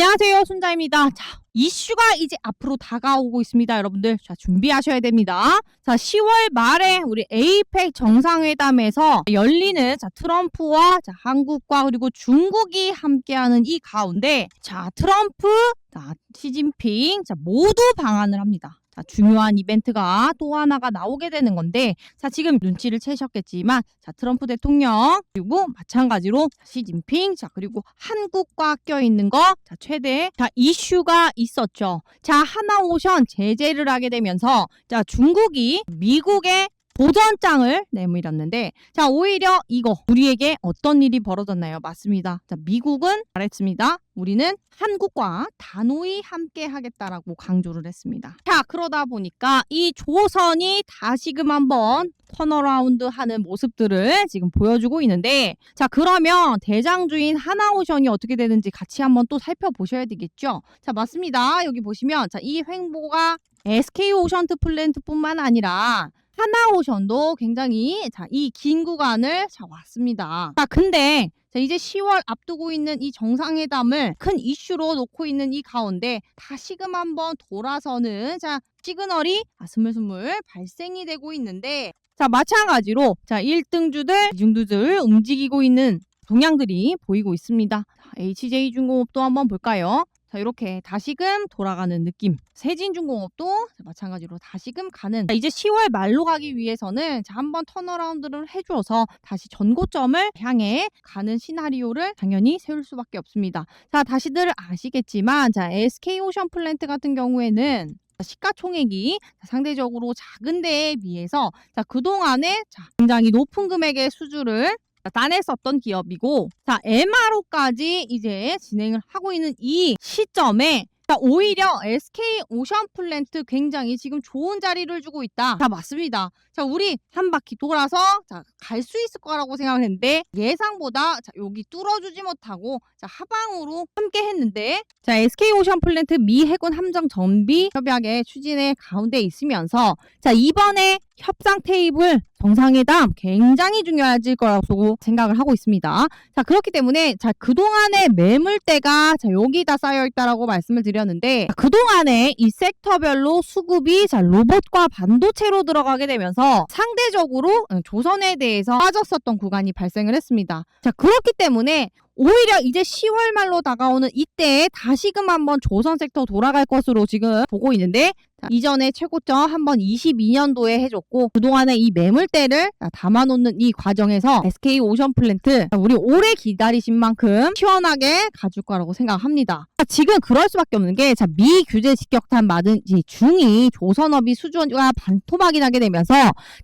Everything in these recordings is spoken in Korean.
안녕하세요. 순자입니다. 자, 이슈가 이제 앞으로 다가오고 있습니다. 여러분들. 자, 준비하셔야 됩니다. 자, 10월 말에 우리 에이펙 정상회담에서 열리는 자, 트럼프와 자, 한국과 그리고 중국이 함께하는 이 가운데 자, 트럼프, 자, 시진핑 자, 모두 방한을 합니다. 자, 중요한 이벤트가 또 하나가 나오게 되는 건데 자, 지금 눈치를 채셨겠지만 자, 트럼프 대통령 그리고 마찬가지로 시진핑 자, 그리고 한국과 껴있는 거 자, 최대 자, 이슈가 있었죠. 자, 하나오션 제재를 하게 되면서 자, 중국이 미국의 도전장을 내밀었는데 자 오히려 이거 우리에게 어떤 일이 벌어졌나요? 맞습니다. 자 미국은 말했습니다. 우리는 한국과 단호히 함께 하겠다라고 강조를 했습니다. 자 그러다 보니까 이 조선이 다시금 한번 턴어라운드 하는 모습들을 지금 보여주고 있는데 자 그러면 대장주인 하나오션이 어떻게 되는지 같이 한번 또 살펴보셔야 되겠죠. 자 맞습니다. 여기 보시면 자 이 횡보가 SK 오션트 플랜트뿐만 아니라 하나오션도 굉장히 자, 이 긴 구간을 자, 왔습니다. 자, 근데 자, 이제 10월 앞두고 있는 이 정상회담을 큰 이슈로 놓고 있는 이 가운데 다시금 한번 돌아서는 자, 시그널이 아, 스물스물 발생이 되고 있는데 자, 마찬가지로 자, 1등주들, 2등주들 움직이고 있는 동향들이 보이고 있습니다. 자, HJ중공업도 한번 볼까요? 자, 이렇게 다시금 돌아가는 느낌. 세진중공업도 마찬가지로 다시금 가는. 자, 이제 10월 말로 가기 위해서는 자, 한번 턴어라운드를 해줘서 다시 전고점을 향해 가는 시나리오를 당연히 세울 수밖에 없습니다. 자, 다시들 아시겠지만, 자, SK오션 플랜트 같은 경우에는 시가총액이 상대적으로 작은 데에 비해서 자, 그동안에 자, 굉장히 높은 금액의 수주를 따냈었던 기업이고 자 MRO까지 이제 진행을 하고 있는 이 시점에 자, 오히려 SK 오션 플랜트 굉장히 지금 좋은 자리를 주고 있다. 자, 맞습니다. 자, 우리 한 바퀴 돌아서 자, 갈 수 있을 거라고 생각했는데 예상보다 자, 여기 뚫어주지 못하고 자, 하방으로 함께 했는데 자, SK 오션 플랜트 미 해군 함정 정비 협약의 추진의 가운데 있으면서 자, 이번에 협상 테이블 정상회담 굉장히 중요해질 거라고 생각을 하고 있습니다. 자, 그렇기 때문에 자, 그동안의 매물대가 자, 여기다 쌓여 있다라고 말씀을 드렸는데 자, 그동안에 이 섹터별로 수급이 자, 로봇과 반도체로 들어가게 되면서 상대적으로 조선에 대해서 빠졌었던 구간이 발생을 했습니다. 자, 그렇기 때문에 오히려 이제 10월 말로 다가오는 이때 다시금 한번 조선 섹터 돌아갈 것으로 지금 보고 있는데 자, 이전에 최고점 한번 22년도에 해줬고 그동안에 이 매물대를 담아놓는 이 과정에서 SK 오션 플랜트 우리 오래 기다리신 만큼 시원하게 가줄 거라고 생각합니다. 지금 그럴 수밖에 없는 게 자, 미 규제 직격탄 맞은 이 중이 조선업이 수주가 반토막이 나게 되면서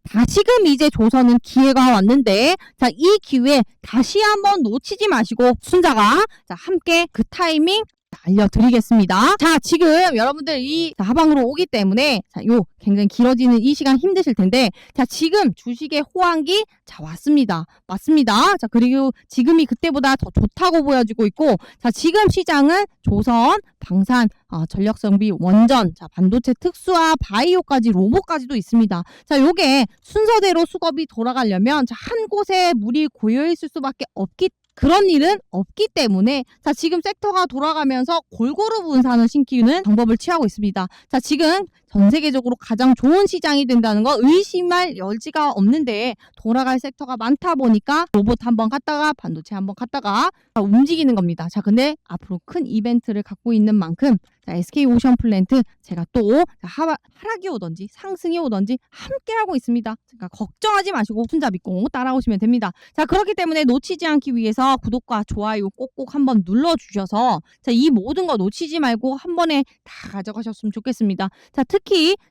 다시금 이제 조선은 기회가 왔는데 자, 이 기회 다시 한번 놓치지 마시고 순자가 자, 함께 그 타이밍 알려드리겠습니다. 자, 지금 여러분들 이 하방으로 오기 때문에 자, 요 굉장히 길어지는 이 시간 힘드실 텐데 자, 지금 주식의 호황기 자, 왔습니다. 맞습니다. 자, 그리고 지금이 그때보다 더 좋다고 보여지고 있고 자, 지금 시장은 조선, 방산, 어, 전력성비, 원전, 자, 반도체 특수화, 바이오까지 로봇까지도 있습니다. 자, 요게 순서대로 수급이 돌아가려면 자, 한 곳에 물이 고여 있을 수밖에 없기 그런 일은 없기 때문에 자 지금 섹터가 돌아가면서 골고루 분산을 신기는 방법을 취하고 있습니다. 자 지금 전 세계적으로 가장 좋은 시장이 된다는 거 의심할 여지가 없는데 돌아갈 섹터가 많다 보니까 로봇 한번 갔다가 반도체 한번 갔다가 움직이는 겁니다. 자 근데 앞으로 큰 이벤트를 갖고 있는 만큼 자, SK 오션 플랜트 제가 또 하, 하락이 오던지 상승이 오던지 함께 하고 있습니다. 그러니까 걱정하지 마시고 순자 믿고 따라오시면 됩니다. 자 그렇기 때문에 놓치지 않기 위해서 구독과 좋아요 꼭꼭 한번 눌러 주셔서 자, 이 모든 거 놓치지 말고 한 번에 다 가져가셨으면 좋겠습니다. 자 특히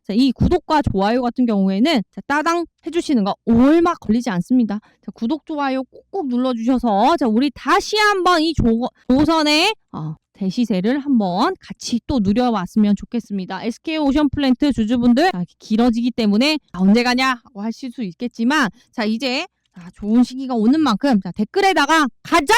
자, 이 구독과 좋아요 같은 경우에는 자, 따당 해주시는 거 얼마 걸리지 않습니다. 자, 구독 좋아요 꼭꼭 눌러주셔서 자, 우리 다시 한번 이 조, 조선의 어, 대시세를 한번 같이 또 누려왔으면 좋겠습니다. SK 오션 플랜트 주주분들 자, 길어지기 때문에 아, 언제 가냐고 하실 수 있겠지만 자 이제 자, 좋은 시기가 오는 만큼 자, 댓글에다가 가자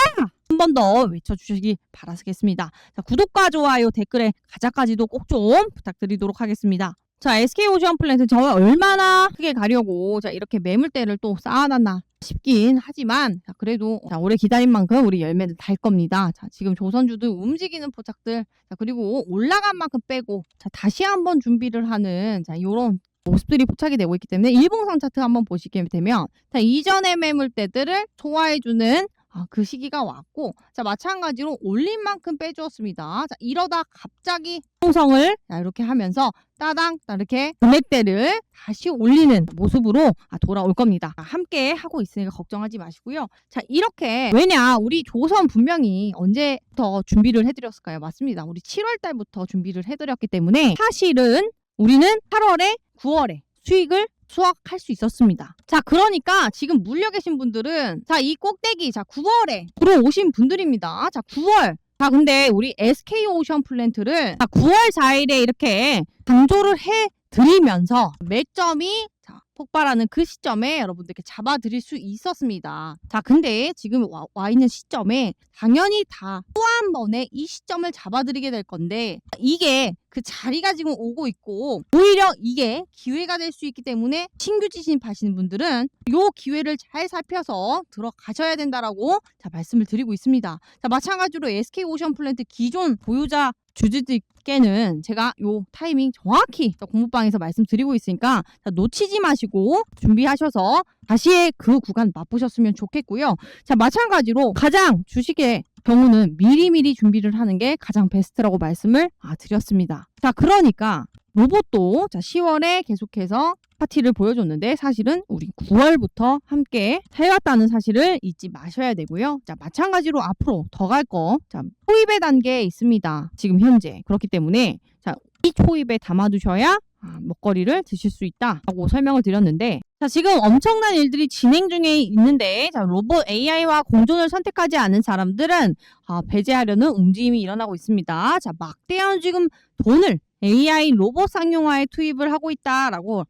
한 번 더 외쳐주시기 바라겠습니다. 자, 구독과 좋아요 댓글에 가자까지도 꼭 좀 부탁드리도록 하겠습니다. 자, SK 오션 플랜트 저 얼마나 크게 가려고 자 이렇게 매물대를 또 쌓아놨나 쉽긴 하지만 자, 그래도 자, 오래 기다린 만큼 우리 열매를 달 겁니다. 자, 지금 조선주들 움직이는 포착들 자, 그리고 올라간 만큼 빼고 자, 다시 한번 준비를 하는 자, 요런 모습들이 포착이 되고 있기 때문에 일봉상 차트 한번 보시게 되면 자, 이전의 매물대들을 소화해주는 아, 그 시기가 왔고 자 마찬가지로 올린 만큼 빼주었습니다. 자 이러다 갑자기 형성을 자, 이렇게 하면서 따당 자, 이렇게 금액대를 다시 올리는 모습으로 아, 돌아올 겁니다. 아, 함께 하고 있으니까 걱정하지 마시고요. 자 이렇게 왜냐 우리 조선 분명히 언제부터 준비를 해드렸을까요? 맞습니다. 우리 7월 달부터 준비를 해드렸기 때문에 사실은 우리는 8월에 9월에 수익을 수확할 수 있었습니다. 자, 그러니까 지금 물려 계신 분들은 자, 이 꼭대기 자, 9월에 들어오신 분들입니다. 자, 9월 자, 근데 우리 SK 오션 플랜트를 자, 9월 4일에 이렇게 강조를 해 드리면서 매점이 자, 폭발하는 그 시점에 여러분들께 잡아드릴 수 있었습니다. 자, 근데 지금 와, 와 있는 시점에 당연히 다 또 한 번에 이 시점을 잡아드리게 될 건데 이게 그 자리가 지금 오고 있고 오히려 이게 기회가 될 수 있기 때문에 신규 진입하시는 분들은 요 기회를 잘 살펴서 들어가셔야 된다라고 자 말씀을 드리고 있습니다. 자 마찬가지로 SK 오션 플랜트 기존 보유자 주주들께는 제가 요 타이밍 정확히 자, 공부방에서 말씀드리고 있으니까 자, 놓치지 마시고 준비하셔서 다시 그 구간 맛보셨으면 좋겠고요. 자 마찬가지로 가장 주식의 경우는 미리미리 준비를 하는 게 가장 베스트라고 말씀을 아, 드렸습니다. 자, 그러니까 로봇도 자, 10월에 계속해서 파티를 보여줬는데 사실은 우리 9월부터 함께 해왔다는 사실을 잊지 마셔야 되고요. 자, 마찬가지로 앞으로 더 갈 거, 자, 초입의 단계에 있습니다. 지금 현재. 그렇기 때문에 자, 이 초입에 담아두셔야 아, 먹거리를 드실 수 있다라고 설명을 드렸는데 자 지금 엄청난 일들이 진행 중에 있는데 자 로봇 AI와 공존을 선택하지 않은 사람들은 아, 배제하려는 움직임이 일어나고 있습니다. 자 막대한 지금 돈을 AI 로봇 상용화에 투입을 하고 있다라고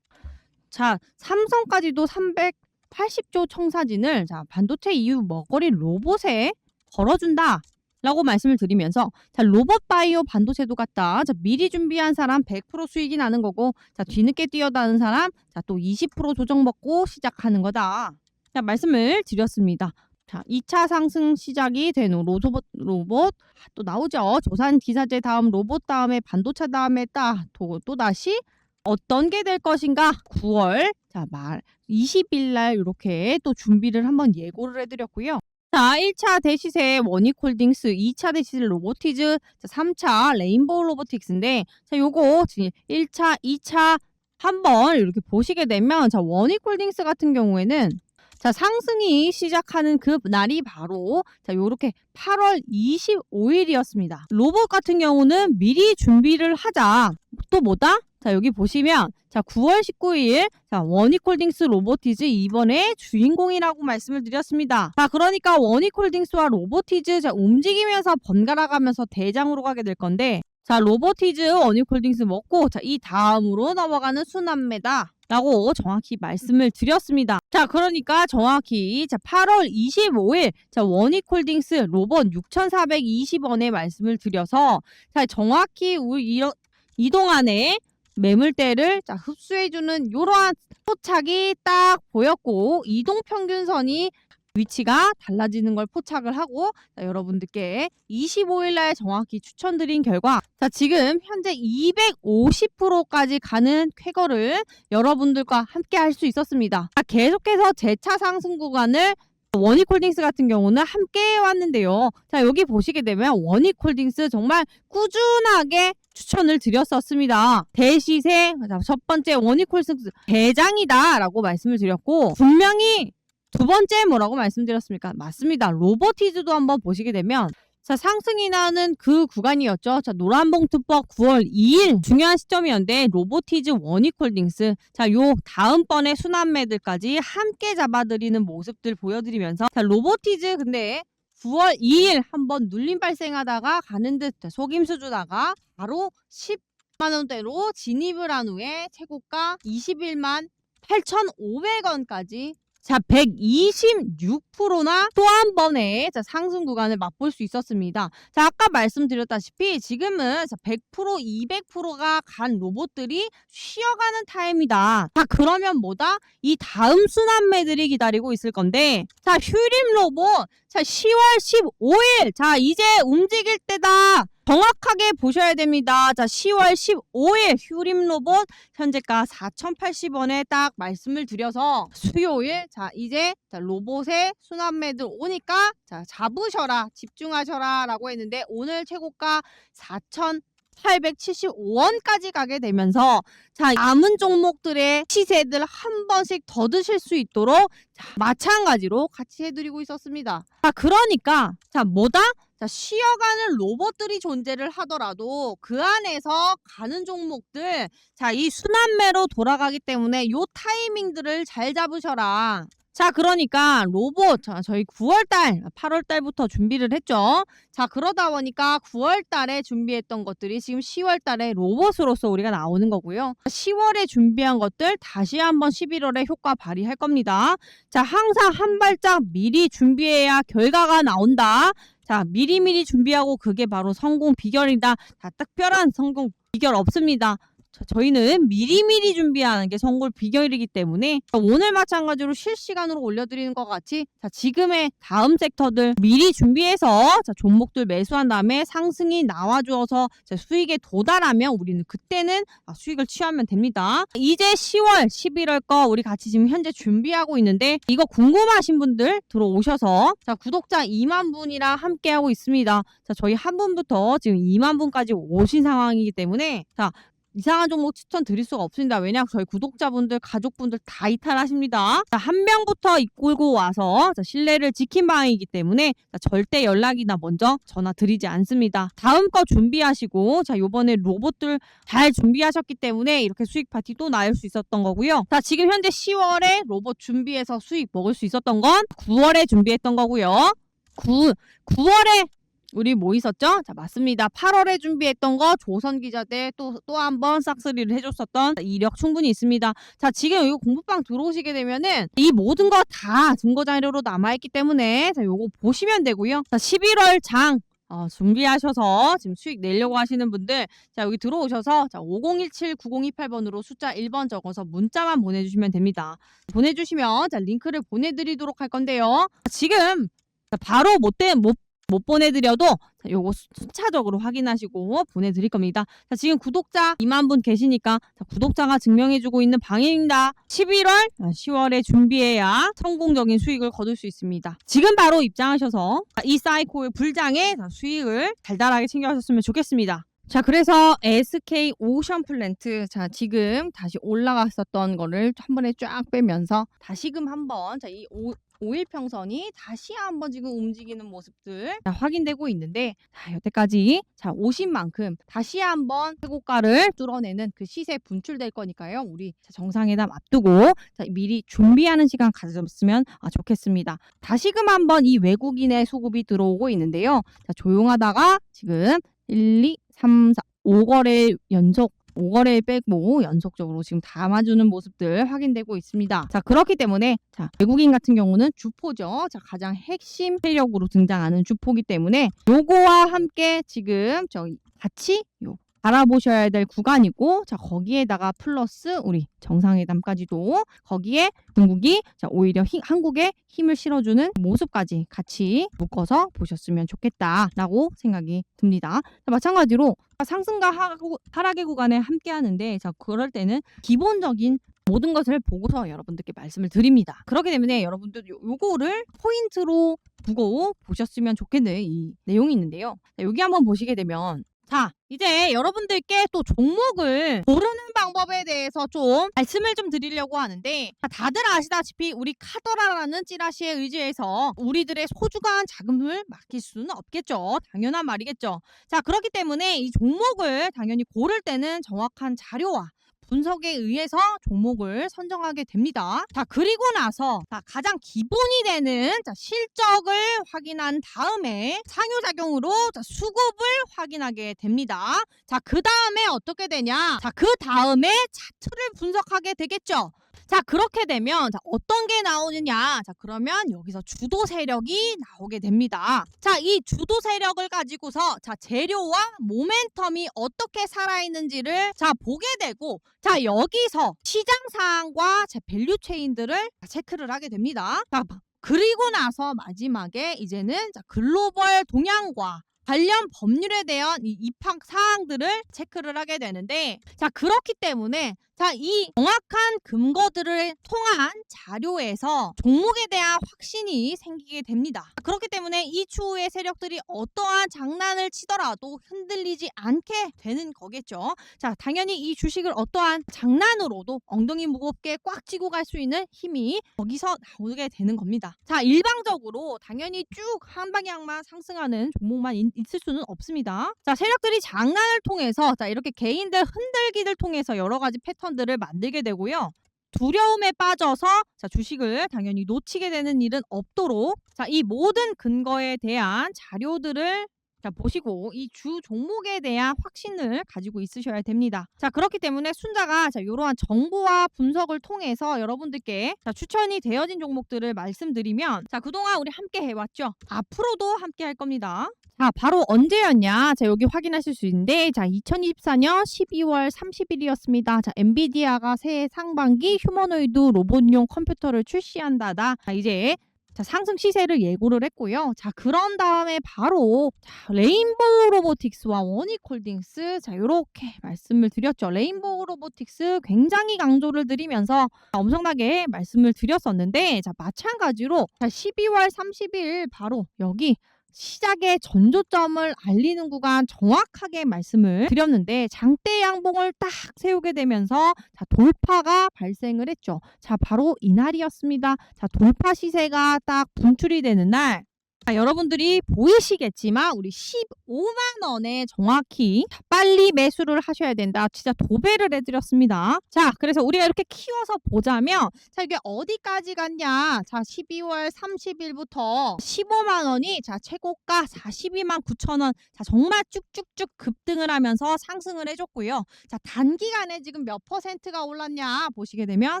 자 삼성까지도 380조 청사진을 자 반도체 이후 먹거리 로봇에 걸어준다. 라고 말씀을 드리면서 자 로봇 바이오 반도체도 같다. 자 미리 준비한 사람 100% 수익이 나는 거고 자 뒤늦게 뛰어다는 사람 자또 20% 조정 먹고 시작하는 거다. 자 말씀을 드렸습니다. 자 2차 상승 시작이 된후 로봇 로봇 또 나오죠. 조산 기사제 다음 로봇 다음에 반도체 다음에 따 또 또 다시 어떤 게 될 것인가 9월 자 말 20일 날 이렇게 또 준비를 한번 예고를 해 드렸고요. 자, 1차 대시세 원익홀딩스, 2차 대시세 로보티즈, 자, 3차 레인보우 로보틱스인데, 자, 요거 지금 1차, 2차 한번 이렇게 보시게 되면, 자, 원익홀딩스 같은 경우에는 자, 상승이 시작하는 그 날이 바로 자, 요렇게 8월 25일이었습니다. 로봇 같은 경우는 미리 준비를 하자. 또 뭐다? 자, 여기 보시면 자, 9월 19일 자, 원익홀딩스 로보티즈 이번에 주인공이라고 말씀을 드렸습니다. 자, 그러니까 원익홀딩스와 로보티즈 자, 움직이면서 번갈아 가면서 대장으로 가게 될 건데 자, 로보티즈 원익홀딩스 먹고 자, 이 다음으로 넘어가는 순환매다. 라고 정확히 말씀을 드렸습니다. 자, 그러니까 정확히 자, 8월 25일 자, 원익홀딩스 로봇 6,420원에 말씀을 드려서 자, 정확히 우리 이런 이동 안에 매물대를 자, 흡수해주는 이러한 포착이 딱 보였고 이동 평균선이 위치가 달라지는 걸 포착을 하고 자, 여러분들께 25일 날 정확히 추천드린 결과 자 지금 현재 250%까지 가는 쾌거를 여러분들과 함께 할 수 있었습니다. 자, 계속해서 재차 상승 구간을 원익홀딩스 같은 경우는 함께 해왔는데요. 자 여기 보시게 되면 원익홀딩스 정말 꾸준하게 추천을 드렸었습니다. 대시세 자, 첫 번째 원익홀딩스 대장이다라고 말씀을 드렸고 분명히 두 번째 뭐라고 말씀드렸습니까? 맞습니다. 로보티즈도 한번 보시게 되면 자, 상승이 나는 그 구간이었죠. 자, 노란봉투법 9월 2일 중요한 시점이었는데 로보티즈 원익홀딩스 자, 요 다음번에 순환매들까지 함께 잡아드리는 모습들 보여드리면서 자, 로보티즈 근데 9월 2일 한번 눌림 발생하다가 가는 듯 자, 속임수 주다가 바로 10만 원대로 진입을 한 후에 최고가 21만 8,500원까지 자, 126%나 또 한 번의 자, 상승 구간을 맛볼 수 있었습니다. 자, 아까 말씀드렸다시피 지금은 자, 100% 200%가 간 로봇들이 쉬어가는 타임이다. 자, 그러면 뭐다? 이 다음 순환매들이 기다리고 있을 건데 자, 휴림 로봇 자, 10월 15일 자, 이제 움직일 때다. 정확하게 보셔야 됩니다. 자, 10월 15일 휴림 로봇 현재가 4,080원에 딱 말씀을 드려서 수요일 자 이제 자, 로봇의 순환매들 오니까 자 잡으셔라 집중하셔라라고 했는데 오늘 최고가 4,875원까지 가게 되면서 자 남은 종목들의 시세들 한 번씩 더 드실 수 있도록 자, 마찬가지로 같이 해드리고 있었습니다. 자 그러니까 자 뭐다? 자, 쉬어가는 로봇들이 존재를 하더라도 그 안에서 가는 종목들, 자, 이 순환매로 돌아가기 때문에 요 타이밍들을 잘 잡으셔라. 자, 그러니까 로봇, 자, 저희 9월달, 8월달부터 준비를 했죠. 자, 그러다 보니까 9월달에 준비했던 것들이 지금 10월달에 로봇으로서 우리가 나오는 거고요. 10월에 준비한 것들 다시 한번 11월에 효과 발휘할 겁니다. 자, 항상 한 발짝 미리 준비해야 결과가 나온다. 자, 미리미리 준비하고 그게 바로 성공 비결이다. 자, 특별한 성공 비결 없습니다. 자, 저희는 미리미리 준비하는 게 성공 비결이기 때문에 오늘 마찬가지로 실시간으로 올려드리는 것 같이 자, 지금의 다음 섹터들 미리 준비해서 자, 종목들 매수한 다음에 상승이 나와주어서 자, 수익에 도달하면 우리는 그때는 아, 수익을 취하면 됩니다. 이제 10월, 11월 거 우리 같이 지금 현재 준비하고 있는데 이거 궁금하신 분들 들어오셔서 자, 구독자 2만 분이랑 함께하고 있습니다. 자, 저희 한 분부터 지금 2만 분까지 오신 상황이기 때문에 자, 이상한 종목 추천 드릴 수가 없습니다. 왜냐 저희 구독자분들, 가족분들 다 이탈하십니다. 자, 한 명부터 이끌고 와서 자, 신뢰를 지킨 방이기 때문에 자, 절대 연락이나 먼저 전화 드리지 않습니다. 다음 거 준비하시고 자 요번에 로봇들 잘 준비하셨기 때문에 이렇게 수익 파티 또 나올 수 있었던 거고요. 자 지금 현재 10월에 로봇 준비해서 수익 먹을 수 있었던 건 9월에 준비했던 거고요. 9, 9월에 우리 뭐 있었죠? 자, 맞습니다. 8월에 준비했던 거 조선 기자대 또또 한 번 싹쓸이를 해줬었던 이력 충분히 있습니다. 자, 지금 이거 공부방 들어오시게 되면은 이 모든 거 다 증거 자료로 남아있기 때문에 자, 요거 보시면 되고요. 자, 11월 장 어, 준비하셔서 지금 수익 내려고 하시는 분들 자 여기 들어오셔서 자 5017-9028번으로 숫자 1번 적어서 문자만 보내주시면 됩니다. 보내주시면 자 링크를 보내드리도록 할 건데요. 지금 자, 바로 못된 못 못 보내드려도 자, 요거 수- 순차적으로 확인하시고 보내드릴 겁니다. 자, 지금 구독자 2만 분 계시니까 자, 구독자가 증명해주고 있는 방해입니다. 11월, 10월에 준비해야 성공적인 수익을 거둘 수 있습니다. 지금 바로 입장하셔서 자, 이 사이코의 불장에 자, 수익을 달달하게 챙겨가셨으면 좋겠습니다. 자, 그래서 SK 오션 플랜트, 자, 지금 다시 올라갔었던 거를 한 번에 쫙 빼면서 다시금 한번, 자, 이 오, 5일 평선이 다시 한번 지금 움직이는 모습들 자, 확인되고 있는데 자, 여태까지 자, 오신 만큼 다시 한번 최고가를 뚫어내는 그 시세 분출될 거니까요. 우리 자, 정상회담 앞두고 자, 미리 준비하는 시간 가졌으면 아, 좋겠습니다. 다시금 한번 이 외국인의 수급이 들어오고 있는데요. 자, 조용하다가 지금 1, 2, 3, 4, 5거래 연속 5거래 빼고 연속적으로 지금 담아주는 모습들 확인되고 있습니다. 자, 그렇기 때문에 자, 외국인 같은 경우는 주포죠. 자, 가장 핵심 세력으로 등장하는 주포기 때문에 요거와 함께 지금 저희 같이 요 알아보셔야 될 구간이고 자 거기에다가 플러스 우리 정상회담까지도 거기에 중국이 자 오히려 힘- 한국에 힘을 실어주는 모습까지 같이 묶어서 보셨으면 좋겠다라고 생각이 듭니다. 자, 마찬가지로 상승과 하락- 하락의 구간에 함께 하는데 자 그럴 때는 기본적인 모든 것을 보고서 여러분들께 말씀을 드립니다. 그렇기 때문에 여러분들 요, 요거를 포인트로 두고 보셨으면 좋겠는 이 내용이 있는데요. 자, 여기 한번 보시게 되면 자, 이제 여러분들께 또 종목을 고르는 방법에 대해서 좀 말씀을 좀 드리려고 하는데 자, 다들 아시다시피 우리 카더라라는 찌라시에 의지해서 우리들의 소중한 자금을 맡길 수는 없겠죠. 당연한 말이겠죠. 자, 그렇기 때문에 이 종목을 당연히 고를 때는 정확한 자료와 분석에 의해서 종목을 선정하게 됩니다. 자, 그리고 나서 자, 가장 기본이 되는 자, 실적을 확인한 다음에 상호작용으로 자, 수급을 확인하게 됩니다. 자, 그 다음에 어떻게 되냐? 자, 그 다음에 차트를 분석하게 되겠죠. 자, 그렇게 되면 자, 어떤 게 나오느냐? 자, 그러면 여기서 주도 세력이 나오게 됩니다. 자, 이 주도 세력을 가지고서 자, 재료와 모멘텀이 어떻게 살아 있는지를 자, 보게 되고 자, 여기서 시장 상황과 제 밸류 체인들을 체크를 하게 됩니다. 자, 그리고 나서 마지막에 이제는 자, 글로벌 동향과 관련 법률에 대한 이 입학 사항들을 체크를 하게 되는데 자 그렇기 때문에 자 이 정확한 근거들을 통한 자료에서 종목에 대한 확신이 생기게 됩니다. 그렇기 때문에 이 추후의 세력들이 어떠한 장난을 치더라도 흔들리지 않게 되는 거겠죠. 자 당연히 이 주식을 어떠한 장난으로도 엉덩이 무겁게 꽉 쥐고 갈 수 있는 힘이 거기서 나오게 되는 겁니다. 자 일방적으로 당연히 쭉 한 방향만 상승하는 종목만 있- 있을 수는 없습니다. 자 세력들이 장난을 통해서 자 이렇게 개인들 흔들기를 통해서 여러 가지 패턴 들을 만들게 되고요. 두려움에 빠져서 자, 주식을 당연히 놓치게 되는 일은 없도록 자, 이 모든 근거에 대한 자료들을 자, 보시고 이 주 종목에 대한 확신을 가지고 있으셔야 됩니다. 자, 그렇기 때문에 순자가 자, 이러한 정보와 분석을 통해서 여러분들께 자, 추천이 되어진 종목들을 말씀드리면 자, 그동안 우리 함께 해왔죠. 앞으로도 함께 할 겁니다. 자, 바로 언제였냐? 자, 여기 확인하실 수 있는데, 자, 2024년 12월 30일이었습니다. 자, 엔비디아가 새해 상반기 휴머노이드 로봇용 컴퓨터를 출시한다다. 자, 이제 자, 상승 시세를 예고를 했고요. 자, 그런 다음에 바로 자, 레인보우 로보틱스와 원익홀딩스 자, 요렇게 말씀을 드렸죠. 레인보우 로보틱스 굉장히 강조를 드리면서 엄청나게 말씀을 드렸었는데 자, 마찬가지로 자, 12월 30일 바로 여기 시작의 전조점을 알리는 구간 정확하게 말씀을 드렸는데 장대 양봉을 딱 세우게 되면서 자 돌파가 발생을 했죠. 자 바로 이날이었습니다. 자 돌파 시세가 딱 분출이 되는 날. 자, 여러분들이 보이시겠지만 우리 15만 원에 정확히 빨리 매수를 하셔야 된다. 진짜 도배를 해드렸습니다. 자, 그래서 우리가 이렇게 키워서 보자면 자 이게 어디까지 갔냐? 자, 12월 30일부터 15만 원이 자 최고가 42만 9천 원. 자 정말 쭉쭉쭉 급등을 하면서 상승을 해줬고요. 자 단기간에 지금 몇 퍼센트가 올랐냐 보시게 되면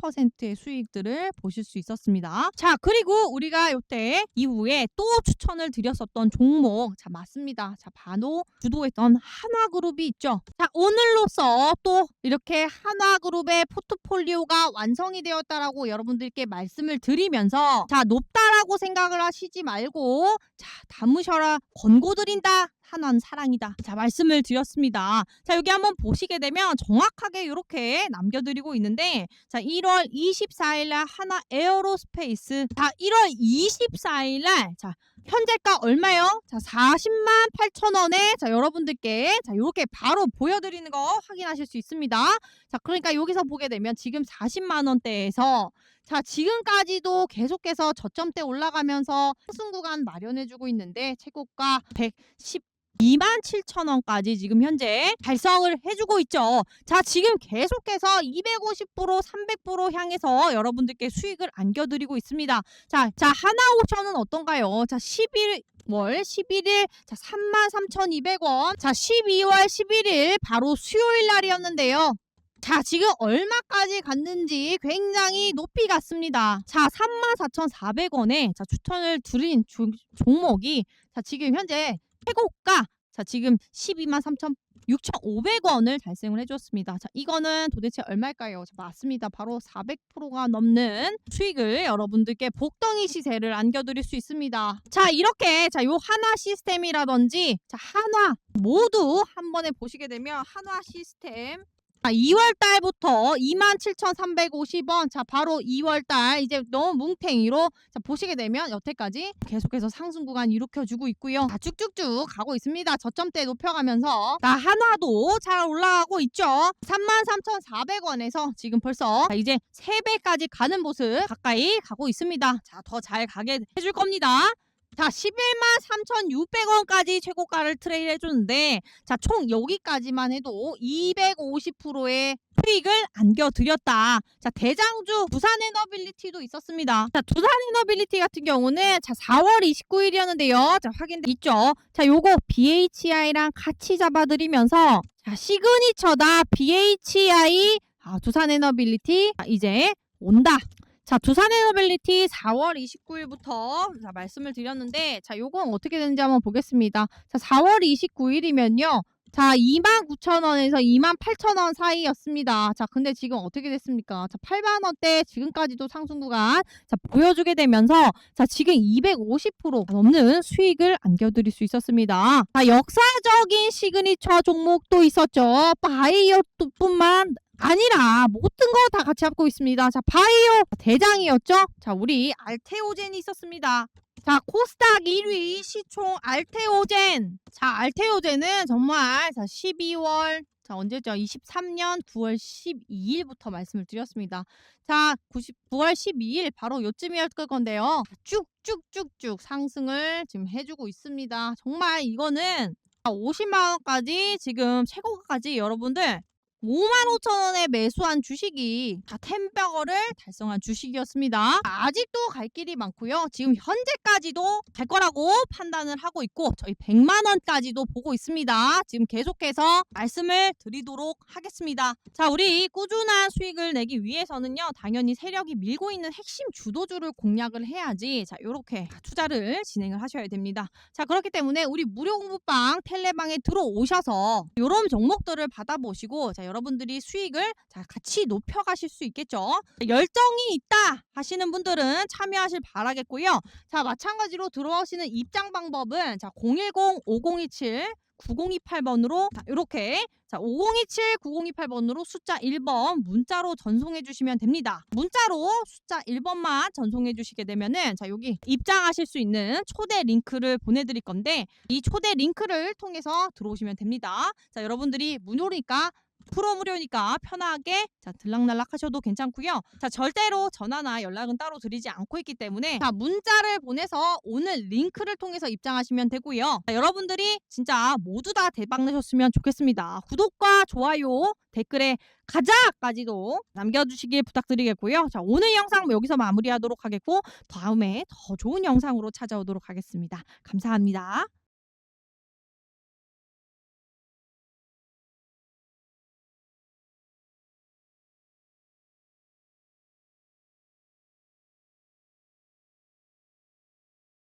300%의 수익들을 보실 수 있었습니다. 자 그리고 우리가 이때 이후에 또 추천을 드렸었던 종목 자 맞습니다. 자 바로 주도했던 한화그룹이 있죠. 자 오늘로써 또 이렇게 한화그룹의 포트폴리오가 완성이 되었다라고 여러분들께 말씀을 드리면서 자 높다라고 생각을 하시지 말고 자 담으셔라 권고 드린다. 한원 사랑이다. 자, 말씀을 드렸습니다. 자, 여기 한번 보시게 되면 정확하게 이렇게 남겨드리고 있는데, 자, 1월 24일 날 하나 에어로스페이스. 자, 1월 24일 날, 자, 현재가 얼마요? 자, 40만 8천 원에, 자, 여러분들께, 자, 이렇게 바로 보여드리는 거 확인하실 수 있습니다. 자, 그러니까 여기서 보게 되면 지금 40만 원대에서 자, 지금까지도 계속해서 저점대 올라가면서 상승 구간 마련해주고 있는데 최고가 110 2만 7천 원까지 지금 현재 달성을 해주고 있죠. 자, 지금 계속해서 250% 300% 향해서 여러분들께 수익을 안겨드리고 있습니다. 자, 자 하나오션은 어떤가요? 자, 11 월 11일 자 33,200원. 자, 12월 11일 바로 수요일 날이었는데요. 자, 지금 얼마까지 갔는지 굉장히 높이 갔습니다. 자, 34,400원에 자, 추천을 드린 주- 종목이 자, 지금 현재 최고가 자, 지금 12만 3천 6,500원을 달성을 해줬습니다. 자, 이거는 도대체 얼마일까요? 자, 맞습니다. 바로 400%가 넘는 수익을 여러분들께 복덩이 시세를 안겨드릴 수 있습니다. 자, 이렇게 자, 요 한화 시스템이라든지 자, 한화 모두 한 번에 보시게 되면 한화 시스템 자, 2월 달부터 27,350원. 자, 바로 2월 달 이제 너무 뭉탱이로 자, 보시게 되면 여태까지 계속해서 상승 구간 일으켜 주고 있고요. 자, 쭉쭉쭉 가고 있습니다. 저점대 높여가면서 자, 한화도 잘 올라가고 있죠. 33,400원에서 지금 벌써 자, 이제 3배까지 가는 모습 가까이 가고 있습니다. 자, 더 잘 가게 해줄 겁니다. 자, 11만 3,600원까지 최고가를 트레일 해줬는데, 자, 총 여기까지만 해도 250%의 수익을 안겨드렸다. 자, 대장주 부산 에너빌리티도 있었습니다. 자, 두산 에너빌리티 같은 경우는 자, 4월 29일이었는데요. 자, 확인돼 있죠. 자, 요거 BHI랑 같이 잡아드리면서 자, 시그니처다 BHI 아, 두산 에너빌리티 아, 이제 온다. 자, 두산 에너빌리티 4월 29일부터 자, 말씀을 드렸는데 자, 요건 어떻게 되는지 한번 보겠습니다. 자, 4월 29일이면요. 자, 29,000원에서 28,000원 사이였습니다. 자, 근데 지금 어떻게 됐습니까? 자, 8만 원대 지금까지도 상승 구간 자, 보여주게 되면서 자, 지금 250% 넘는 수익을 안겨 드릴 수 있었습니다. 자, 역사적인 시그니처 종목도 있었죠. 바이오뿐만 아니라 모든 거 다 같이 잡고 있습니다. 자, 바이오 대장이었죠. 자, 우리 알테오젠이 있었습니다. 자, 코스닥 1위 시총 알테오젠. 자, 알테오젠은 정말 자, 12월 자, 언제죠? 23년 9월 12일부터 말씀을 드렸습니다. 자, 90, 9월 12일 바로 요쯤이었을 건데요. 쭉쭉쭉쭉 상승을 지금 해주고 있습니다. 정말 이거는 50만 원까지 지금 최고가까지 여러분들 5만 5천 원에 매수한 주식이 다 템버거를 달성한 주식이었습니다. 아직도 갈 길이 많고요. 지금 현재까지도 갈 거라고 판단을 하고 있고 저희 100만 원까지도 보고 있습니다. 지금 계속해서 말씀을 드리도록 하겠습니다. 자, 우리 꾸준한 수익을 내기 위해서는요. 당연히 세력이 밀고 있는 핵심 주도주를 공략을 해야지. 자, 요렇게 투자를 진행을 하셔야 됩니다. 자, 그렇기 때문에 우리 무료 공부방 텔레방에 들어오셔서 요런 종목들을 받아보시고 자, 여러분들이 수익을 자, 같이 높여가실 수 있겠죠. 열정이 있다 하시는 분들은 참여하실 바라겠고요. 자, 마찬가지로 들어오시는 입장 방법은 자, 010-5027 9028번으로 이렇게 자 5027 9028번으로 숫자 1번 문자로 전송해 주시면 됩니다. 문자로 숫자 1번만 전송해 주시게 되면은 자 여기 입장하실 수 있는 초대 링크를 보내 드릴 건데 이 초대 링크를 통해서 들어오시면 됩니다. 자 여러분들이 무료니까 프로 무료니까 편하게 자 들락날락 하셔도 괜찮고요. 자 절대로 전화나 연락은 따로 드리지 않고 있기 때문에 자 문자를 보내서 오늘 링크를 통해서 입장하시면 되고요. 자, 여러분들이 진짜 모두 다 대박 내셨으면 좋겠습니다. 구독과 좋아요 댓글에 가자까지도 남겨주시길 부탁드리겠고요. 자 오늘 영상 뭐 여기서 마무리하도록 하겠고 다음에 더 좋은 영상으로 찾아오도록 하겠습니다. 감사합니다.